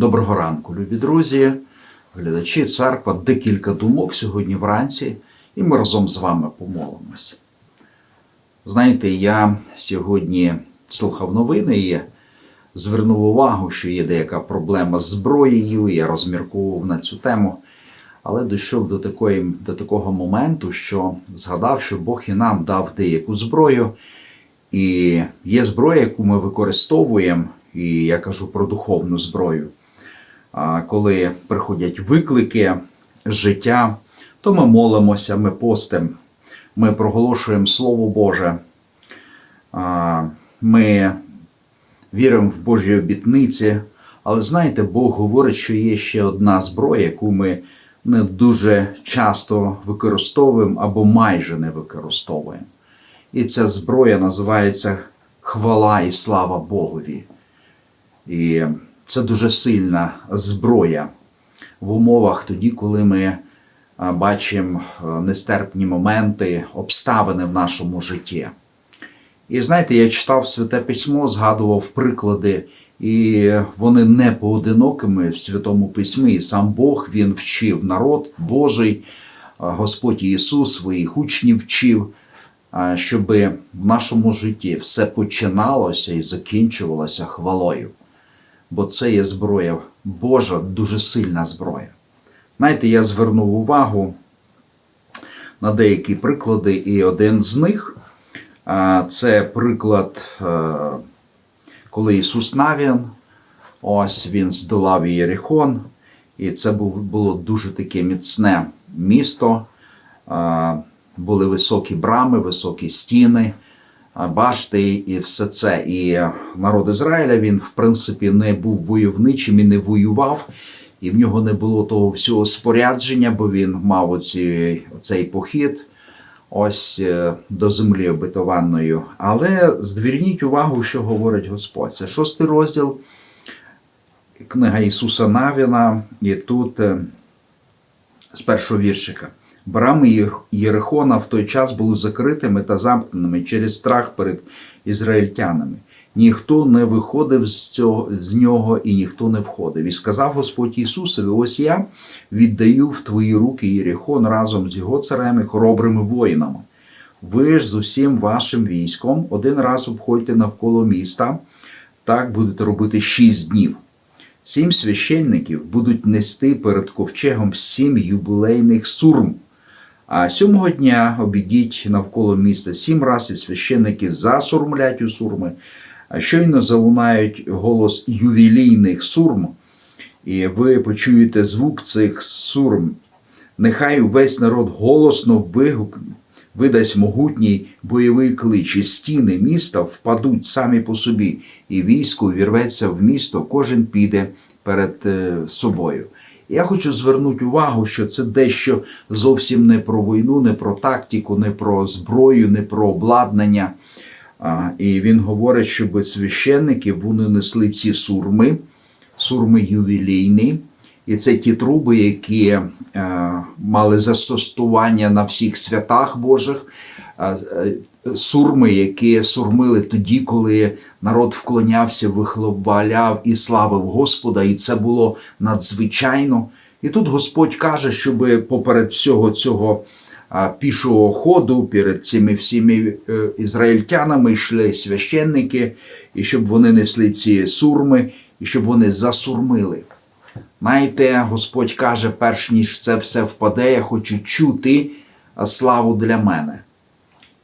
Доброго ранку, любі друзі, глядачі, церква, декілька думок сьогодні вранці, і ми разом з вами помолимося. Знаєте, я сьогодні слухав новини і звернув увагу, що є деяка проблема з зброєю, я розмірковував на цю тему, але дійшов до, такої, до такого моменту, що згадав, що Бог і нам дав деяку зброю, і є зброя, яку ми використовуємо, і я кажу про духовну зброю. Коли приходять виклики життя, то ми молимося, ми постимо, ми проголошуємо Слово Боже, ми віримо в Божі обітниці. Але знаєте, Бог говорить, що є ще одна зброя, яку ми не дуже часто використовуємо або майже не використовуємо. І ця зброя називається хвала і слава Богові. І це дуже сильна зброя в умовах тоді, коли ми бачимо нестерпні моменти, обставини в нашому житті. І знаєте, я читав святе письмо, згадував приклади, і вони не поодинокими в Святому Письмі. І сам Бог він вчив народ Божий, Господь Ісус своїх учнів вчив, щоб в нашому житті все починалося і закінчувалося хвалою бо це є зброя Божа, дуже сильна зброя. Знаєте, я звернув увагу на деякі приклади, і один з них це приклад, коли Ісус Навін, ось він здолав Єрихон, і це було дуже таке міцне місто. Були високі брами, високі стіни башти і все це. І народ Ізраїля він, в принципі, не був войовничим і не воював, і в нього не було того всього спорядження, бо він мав оці, оцей похід ось е, до землі обетованої. Але зверніть увагу, що говорить Господь. Це шостий розділ. Книга Ісуса Навіна, і тут е, з першого віршика. Брами Єр- Єрихона в той час були закритими та замкненими через страх перед ізраїльтянами. Ніхто не виходив з, цього, з нього і ніхто не входив. І сказав Господь Ісусові: Ось я віддаю в твої руки Єрихон разом з його царем і хоробрими воїнами. Ви ж з усім вашим військом один раз обходьте навколо міста, так будете робити шість днів. Сім священників будуть нести перед ковчегом сім юбилейних сурм. А сьомого дня обійдіть навколо міста сім раз, і священники засурмлять у сурми. А щойно залунають голос ювілійних сурм, і ви почуєте звук цих сурм. Нехай увесь народ голосно вигукне, видасть могутній бойовий клич, і стіни міста впадуть самі по собі, і військо вірветься в місто, кожен піде перед е, собою. Я хочу звернути увагу, що це дещо зовсім не про війну, не про тактику, не про зброю, не про обладнання. І він говорить, щоб священники вони несли ці сурми, сурми ювілейні. І це ті труби, які е, мали застосування на всіх святах Божих, е, сурми, які сурмили тоді, коли народ вклонявся, вихваляв і славив Господа, і це було надзвичайно. І тут Господь каже, щоб поперед всього цього пішого ходу, перед цими всіми е, ізраїльтянами йшли священники, і щоб вони несли ці сурми, і щоб вони засурмили. Знаєте, Господь каже, перш ніж це все впаде, я хочу чути славу для мене.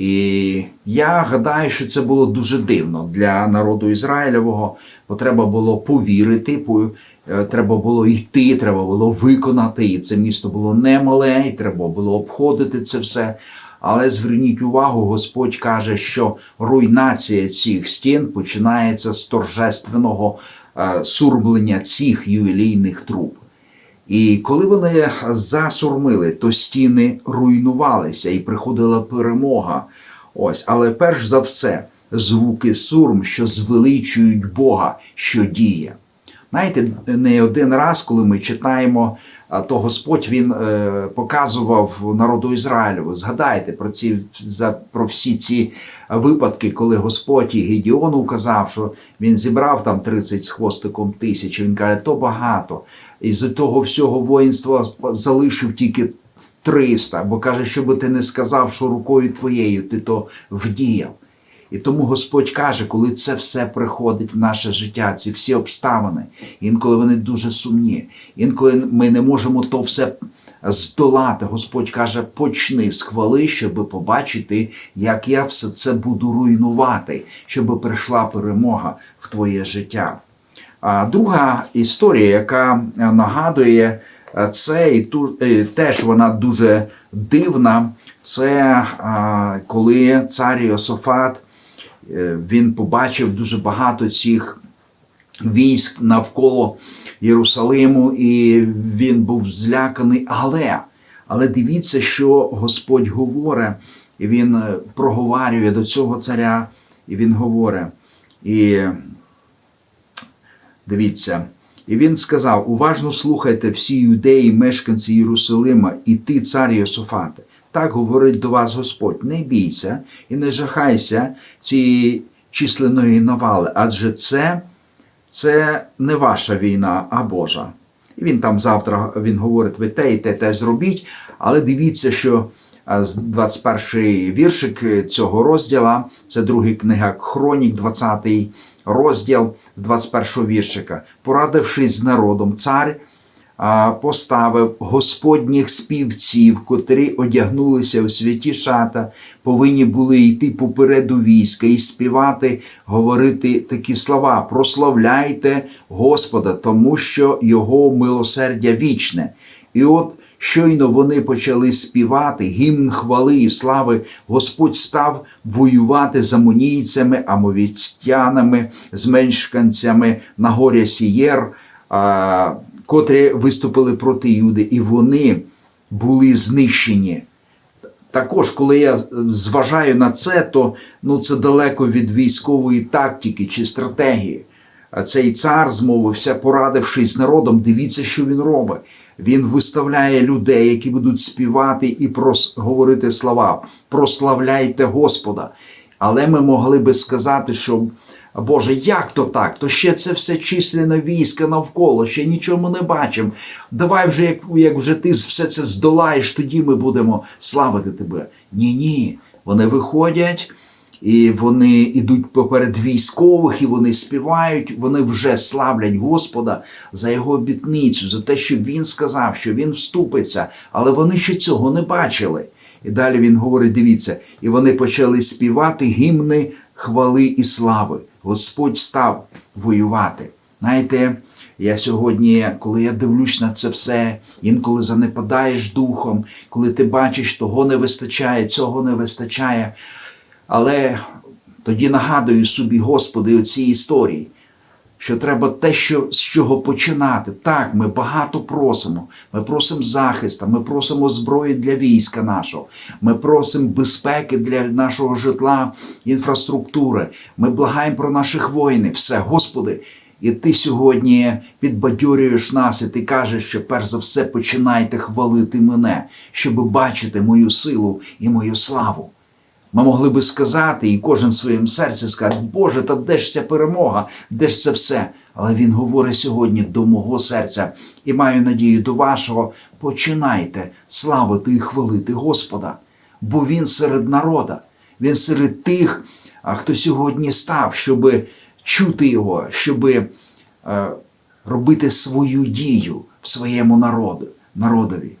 І я гадаю, що це було дуже дивно для народу Ізраїлевого, бо треба було повірити, по- е, треба було йти, треба було виконати. І це місто було немале, і треба було обходити це все. Але зверніть увагу, Господь каже, що руйнація цих стін починається з торжественного е, сурмлення цих ювілейних труб. І коли вони засурмили, то стіни руйнувалися і приходила перемога. Ось, але перш за все, звуки сурм, що звеличують Бога, що діє. Знаєте, не один раз, коли ми читаємо, то Господь він е, показував народу Ізраїлю. Згадайте про ці за про всі ці випадки, коли Господь і Гедіону казав, що він зібрав там 30 з хвостиком тисяч. Він каже, то багато. І з того всього воїнства залишив тільки 300, бо каже, що ти не сказав, що рукою твоєю ти то вдіяв. І тому Господь каже, коли це все приходить в наше життя, ці всі обставини, інколи вони дуже сумні, інколи ми не можемо то все здолати. Господь каже, почни з хвали, щоб побачити, як я все це буду руйнувати, щоб прийшла перемога в твоє життя. Друга історія, яка нагадує е, це, і е, теж вона дуже дивна. Це коли цар Йософат е, він побачив дуже багато цих військ навколо Єрусалиму, і він був зляканий. Але, але дивіться, що Господь говорить, і він е, проговорює до цього царя, і він говорить. І Дивіться, і він сказав: уважно слухайте всі юдеї, мешканці Єрусалима, і ти, цар Йософате. Так говорить до вас Господь: не бійся і не жахайся цієї численної навали, адже це, це не ваша війна, а Божа. І він там завтра він говорить: ви те і те, те зробіть, але дивіться, що а, з 21 віршик цього розділа, це другий книга Хронік, 20 розділ з 21 віршика. Порадившись з народом, цар поставив господніх співців, котрі одягнулися в святі шата, повинні були йти попереду війська і співати, говорити такі слова: прославляйте Господа, тому що Його милосердя вічне. І от Щойно вони почали співати гімн хвали і слави, Господь став воювати з амонійцями, амовітянами, з мешканцями на горі Сієр, а, котрі виступили проти Юди, і вони були знищені. Також, коли я зважаю на це, то ну, це далеко від військової тактики чи стратегії. Цей цар змовився, порадившись з народом, дивіться, що він робить. Він виставляє людей, які будуть співати і прос... говорити слова. Прославляйте Господа. Але ми могли би сказати, що Боже, як то так? То ще це все численне війська навколо, ще нічого не бачимо. Давай вже, як, як вже ти все це здолаєш, тоді ми будемо славити тебе. Ні, ні. Вони виходять. І вони йдуть поперед військових, і вони співають, вони вже славлять Господа за його обітницю, за те, що він сказав, що він вступиться, але вони ще цього не бачили. І далі він говорить: дивіться, і вони почали співати гімни хвали і слави. Господь став воювати. Знаєте, я сьогодні, коли я дивлюсь на це все, інколи занепадаєш духом, коли ти бачиш, того не вистачає, цього не вистачає. Але тоді нагадую собі, Господи, у цій історії, що треба те, що, з чого починати. Так, ми багато просимо. Ми просимо захисту, ми просимо зброї для війська нашого, ми просимо безпеки для нашого житла, інфраструктури. Ми благаємо про наших воїнів. Все, Господи. І ти сьогодні підбадьорюєш нас, і ти кажеш, що перш за все починайте хвалити мене, щоб бачити мою силу і мою славу. Ми могли би сказати, і кожен в своєму серці сказати, Боже, та де ж ця перемога, де ж це все? Але Він говорить сьогодні до мого серця і маю надію до вашого. Починайте славити і хвалити Господа, бо Він серед народа, Він серед тих, хто сьогодні став, щоб чути Його, щоб е, робити свою дію в своєму народу, народові.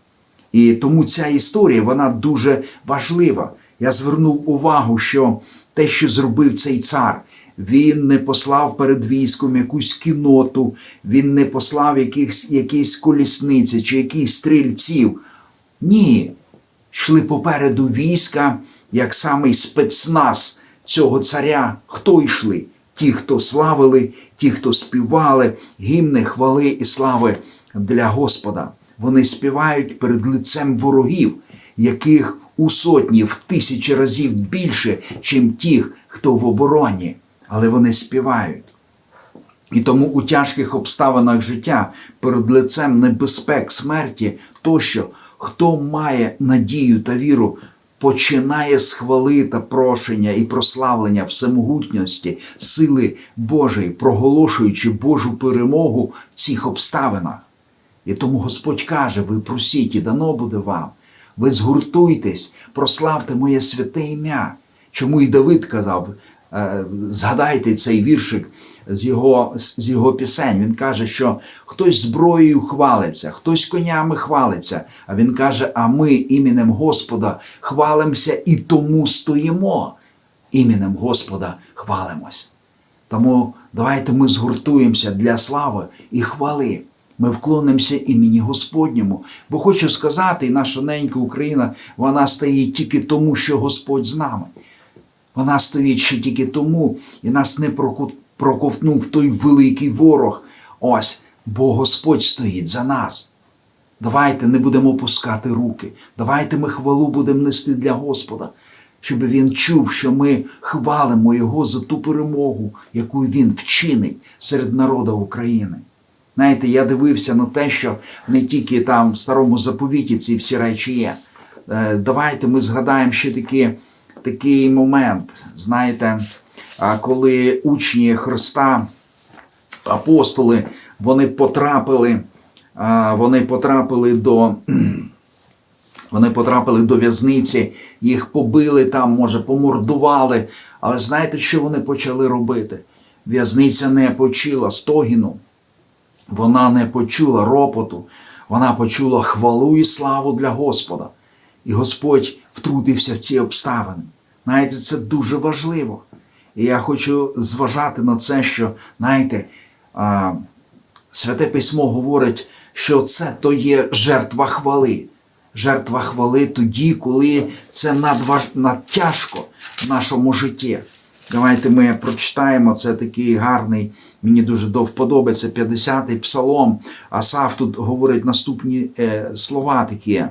І тому ця історія вона дуже важлива. Я звернув увагу, що те, що зробив цей цар, він не послав перед військом якусь кіноту, він не послав якихось, якісь колісниці чи якихось стрільців. Ні, йшли попереду війська, як самий спецназ цього царя. Хто йшли? Ті, хто славили, ті, хто співали, гімни, хвали і слави для Господа. Вони співають перед лицем ворогів, яких у сотні, в тисячі разів більше, чим тих, хто в обороні, але вони співають. І тому у тяжких обставинах життя перед лицем небезпек, смерті тощо, хто має надію та віру, починає з хвали та прошення і прославлення всемогутності, сили Божої, проголошуючи Божу перемогу в цих обставинах. І тому Господь каже: ви просіть, і дано буде вам. Ви згуртуйтесь, прославте моє святе ім'я. Чому і Давид казав, е, згадайте цей віршик з його, з його пісень. Він каже, що хтось зброєю хвалиться, хтось конями хвалиться. А він каже: а ми іменем Господа хвалимося і тому стоїмо. Іменем Господа хвалимось. Тому давайте ми згуртуємося для слави і хвали. Ми вклонимося імені Господньому. Бо хочу сказати, і наша ненька Україна, вона стоїть тільки тому, що Господь з нами. Вона стоїть ще тільки тому, і нас не проковтнув той великий ворог. Ось, бо Господь стоїть за нас. Давайте не будемо опускати руки. Давайте ми хвалу будемо нести для Господа, щоб він чув, що ми хвалимо Його за ту перемогу, яку він вчинить серед народу України. Знаєте, я дивився на те, що не тільки там в старому заповіті ці всі речі є. Е, Давайте ми згадаємо ще такі, такий момент. Знаєте, коли учні Христа, апостоли, вони потрапили, вони потрапили до. Вони потрапили до в'язниці, їх побили там, може, помордували. Але знаєте, що вони почали робити? В'язниця не почула стогіну, вона не почула ропоту, вона почула хвалу і славу для Господа. І Господь втрутився в ці обставини. Знаєте, це дуже важливо. І я хочу зважати на це, що, знаєте, Святе письмо говорить, що це то є жертва хвали. Жертва хвали тоді, коли це надваж... надтяжко в нашому житті. Давайте ми прочитаємо це такий гарний, мені дуже до вподобається 50-й псалом. Асаф тут говорить наступні е, слова такі: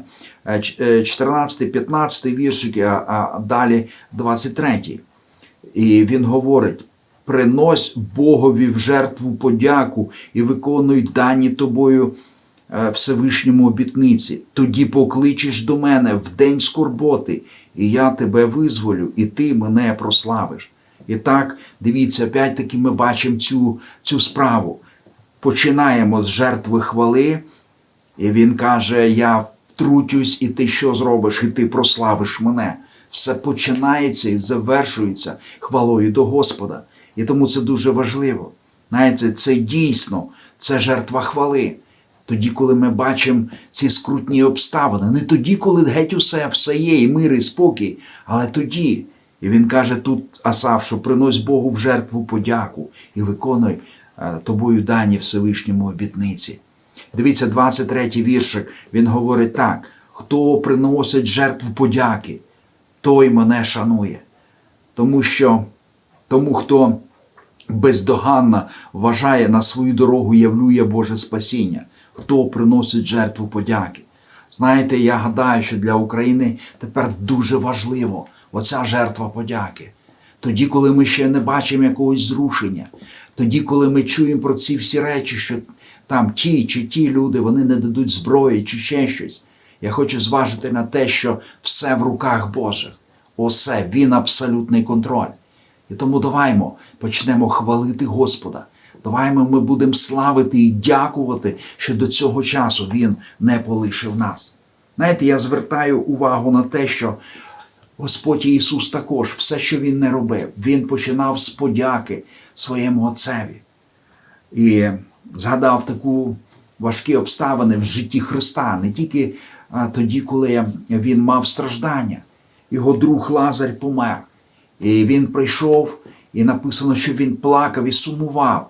е, ч- е, 14-15 віршики, а, а далі 23. І він говорить: принось Богові в жертву подяку і виконуй дані тобою е, Всевишньому обітниці. Тоді покличеш до мене в день скорботи, і я тебе визволю, і ти мене прославиш. І так, дивіться, опять-таки ми бачимо цю, цю справу. Починаємо з жертви хвали, і він каже: Я втрутюсь, і ти що зробиш, і ти прославиш мене. Все починається і завершується хвалою до Господа. І тому це дуже важливо. Знаєте, це дійсно це жертва хвали. Тоді, коли ми бачимо ці скрутні обставини, не тоді, коли геть усе все є, і мир, і спокій, але тоді. І він каже тут Асав, що принось Богу в жертву подяку і виконуй е, тобою дані Всевишньому обітниці. Дивіться, 23-й віршик, він говорить так: хто приносить жертву подяки, той мене шанує. Тому що тому, хто бездоганно вважає на свою дорогу, явлює Боже спасіння, хто приносить жертву подяки. Знаєте, я гадаю, що для України тепер дуже важливо оця жертва подяки. Тоді, коли ми ще не бачимо якогось зрушення, тоді, коли ми чуємо про ці всі речі, що там ті чи ті люди вони не дадуть зброї чи ще щось. Я хочу зважити на те, що все в руках Божих. Усе, Він абсолютний контроль. І тому даваймо почнемо хвалити Господа. Даваймо ми будемо славити і дякувати, що до цього часу Він не полишив нас. Знаєте, я звертаю увагу на те, що Господь Ісус також, все, що Він не робив, Він починав з подяки своєму Отцеві. І згадав таку важкі обставини в житті Христа, не тільки тоді, коли він мав страждання. Його друг Лазарь помер. І він прийшов, і написано, що він плакав і сумував.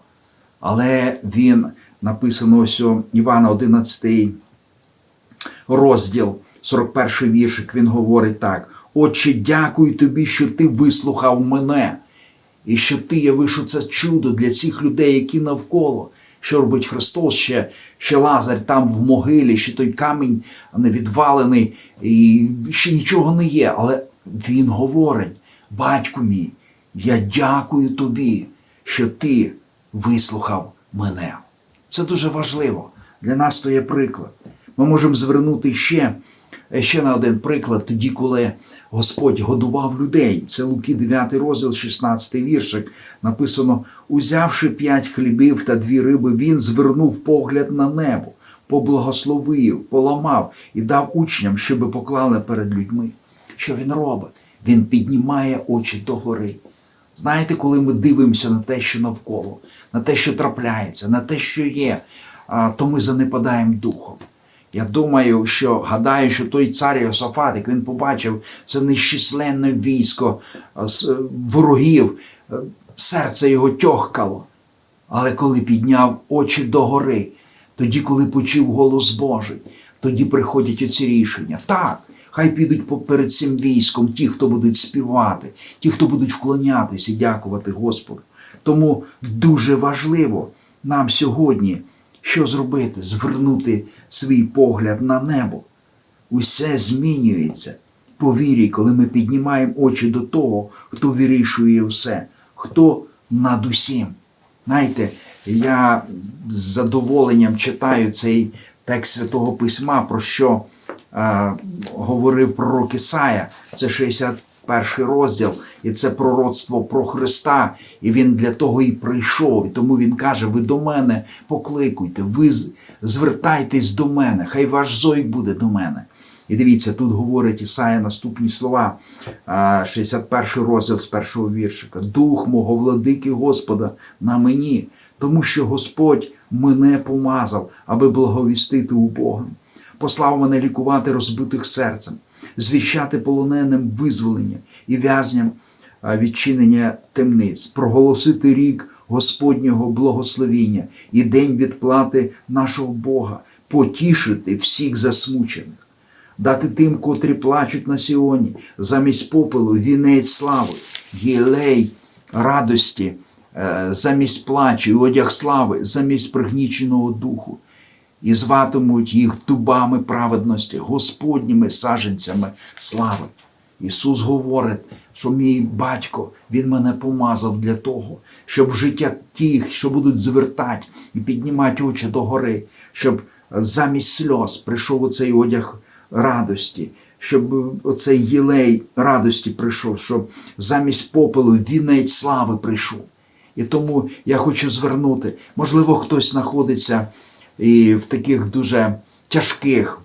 Але він написано ось у Івана 11 розділ, 41 віршик, він говорить так: Отче, дякую тобі, що ти вислухав мене, і що ти явиш оце чудо для всіх людей, які навколо. Що робить Христос ще, ще Лазар там в могилі, ще той камінь не відвалений, і ще нічого не є. Але він говорить: Батьку мій, я дякую тобі, що ти вислухав мене. Це дуже важливо. Для нас то є приклад. Ми можемо звернути ще, ще на один приклад, тоді, коли Господь годував людей. Це Луки 9 розділ, 16 віршик. Написано: узявши п'ять хлібів та дві риби, він звернув погляд на небо, поблагословив, поламав і дав учням, щоби поклали перед людьми. Що він робить? Він піднімає очі догори. Знаєте, коли ми дивимося на те, що навколо, на те, що трапляється, на те, що є, то ми занепадаємо духом. Я думаю, що гадаю, що той цар Йосафат, як він побачив це нещисленне військо а, ворогів, е, серце його тьохкало. Але коли підняв очі догори, тоді, коли почув голос Божий, тоді приходять оці рішення. Так, хай підуть перед цим військом ті, хто будуть співати, ті, хто будуть вклонятися і дякувати Господу. Тому дуже важливо нам сьогодні що зробити? Звернути свій погляд на небо. Усе змінюється по вірі, коли ми піднімаємо очі до того, хто вирішує все, хто над усім. Знаєте, я з задоволенням читаю цей текст Святого Письма, про що е, говорив пророк Ісая. Це 61 розділ, і це пророцтво про Христа. І він для того і прийшов. І тому він каже: ви до мене покликуйте, ви звертайтесь до мене, хай ваш зой буде до мене. І дивіться, тут говорить Ісая наступні слова, а, 61 розділ з першого віршика. Дух мого владики Господа на мені, тому що Господь мене помазав, аби благовістити убогим. Послав мене лікувати розбитих серцем, звіщати полоненим визволення і в'язням відчинення темниць, проголосити рік Господнього благословіння і день відплати нашого Бога, потішити всіх засмучених дати тим, котрі плачуть на Сіоні, замість попелу вінець слави, єлей радості, е, замість плачу, одяг слави, замість пригніченого духу. І зватимуть їх дубами праведності, Господніми саженцями слави. Ісус говорить, що мій батько, Він мене помазав для того, щоб в життя тих, що будуть звертати і піднімати очі до гори, щоб замість сльоз прийшов оцей одяг радості, щоб оцей єлей радості прийшов, щоб замість попелу вінець слави прийшов. І тому я хочу звернути, можливо, хтось знаходиться і в таких дуже тяжких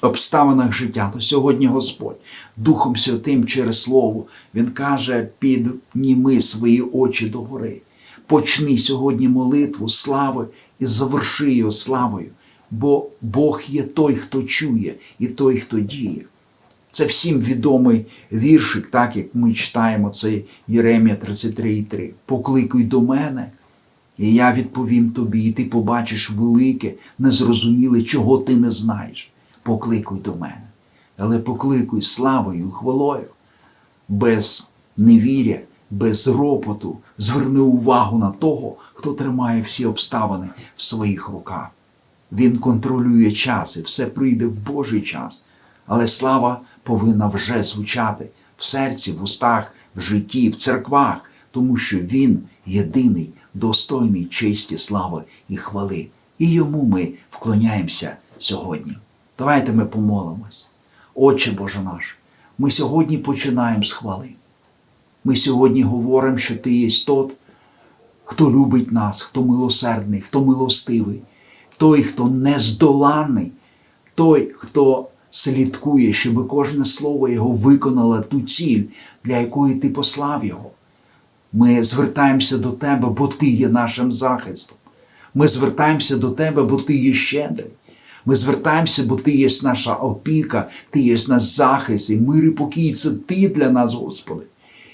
обставинах життя, то сьогодні Господь Духом Святим через Слово, Він каже: підніми свої очі до гори. Почни сьогодні молитву слави і заверши його славою, бо Бог є той, хто чує, і той, хто діє. Це всім відомий віршик, так як ми читаємо цей Єремія 33,3. Покликуй до мене, і я відповім тобі, і ти побачиш велике, незрозуміле, чого ти не знаєш. Покликуй до мене. Але покликуй славою хвалою, без невіря, без ропоту, зверни увагу на того, хто тримає всі обставини в своїх руках. Він контролює час, і все прийде в Божий час. Але слава повинна вже звучати в серці, в устах, в житті, в церквах, тому що Він єдиний, достойний честі, слави і хвали. І йому ми вклоняємося сьогодні. Давайте ми помолимось. Отче Боже наш, ми сьогодні починаємо з хвали. Ми сьогодні говоримо, що Ти є тот, хто любить нас, хто милосердний, хто милостивий, той, хто нездоланний, той, хто слідкує, щоб кожне слово Його виконало ту ціль, для якої ти послав Його. Ми звертаємося до Тебе, бо Ти є нашим захистом. Ми звертаємося до Тебе, бо Ти є щедрий. Ми звертаємося, бо Ти є наша опіка, Ти є наш захист, і мир і покій це Ти для нас, Господи.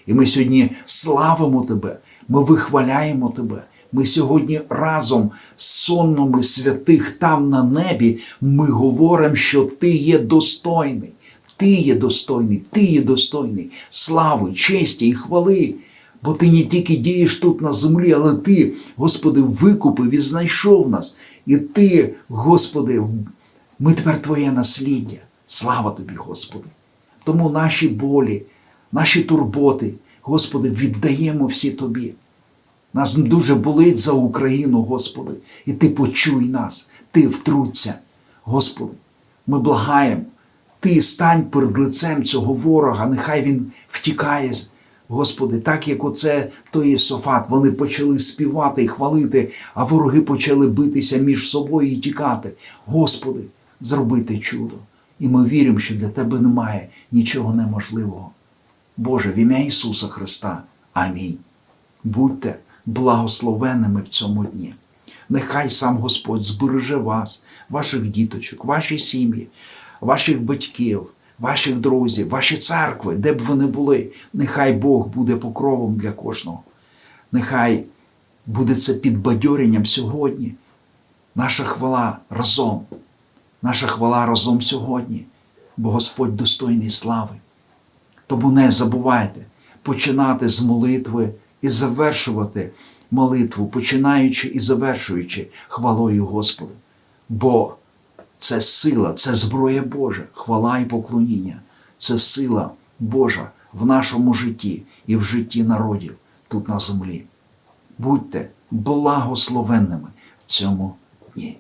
І ми сьогодні славимо Тебе, ми вихваляємо Тебе. Ми сьогодні разом з сонмами святих там на небі ми говоримо, що Ти є достойний. Ти є достойний, Ти є достойний слави, честі і хвали. Бо ти не тільки дієш тут на землі, але ти, Господи, викупив і знайшов нас. І ти, Господи, ми тепер Твоє насліддя. Слава Тобі, Господи. Тому наші болі, наші турботи, Господи, віддаємо всі Тобі. Нас дуже болить за Україну, Господи, і Ти почуй нас, Ти втруться, Господи. Ми благаємо, Ти стань перед лицем цього ворога, нехай він втікає. Господи, так як оце той Єсофат, вони почали співати і хвалити, а вороги почали битися між собою і тікати. Господи, зробити чудо. І ми віримо, що для Тебе немає нічого неможливого. Боже, в ім'я Ісуса Христа. Амінь. Будьте благословенними в цьому дні. Нехай сам Господь збереже вас, ваших діточок, ваші сім'ї, ваших батьків, ваших друзів, ваші церкви, де б вони були. Нехай Бог буде покровом для кожного. Нехай буде це підбадьоренням сьогодні. Наша хвала разом. Наша хвала разом сьогодні, бо Господь достойний слави. Тому не забувайте починати з молитви і завершувати молитву, починаючи і завершуючи хвалою Господа. Бо це сила, це зброя Божа, хвала і поклоніння. Це сила Божа в нашому житті і в житті народів тут на землі. Будьте благословенними в цьому дні.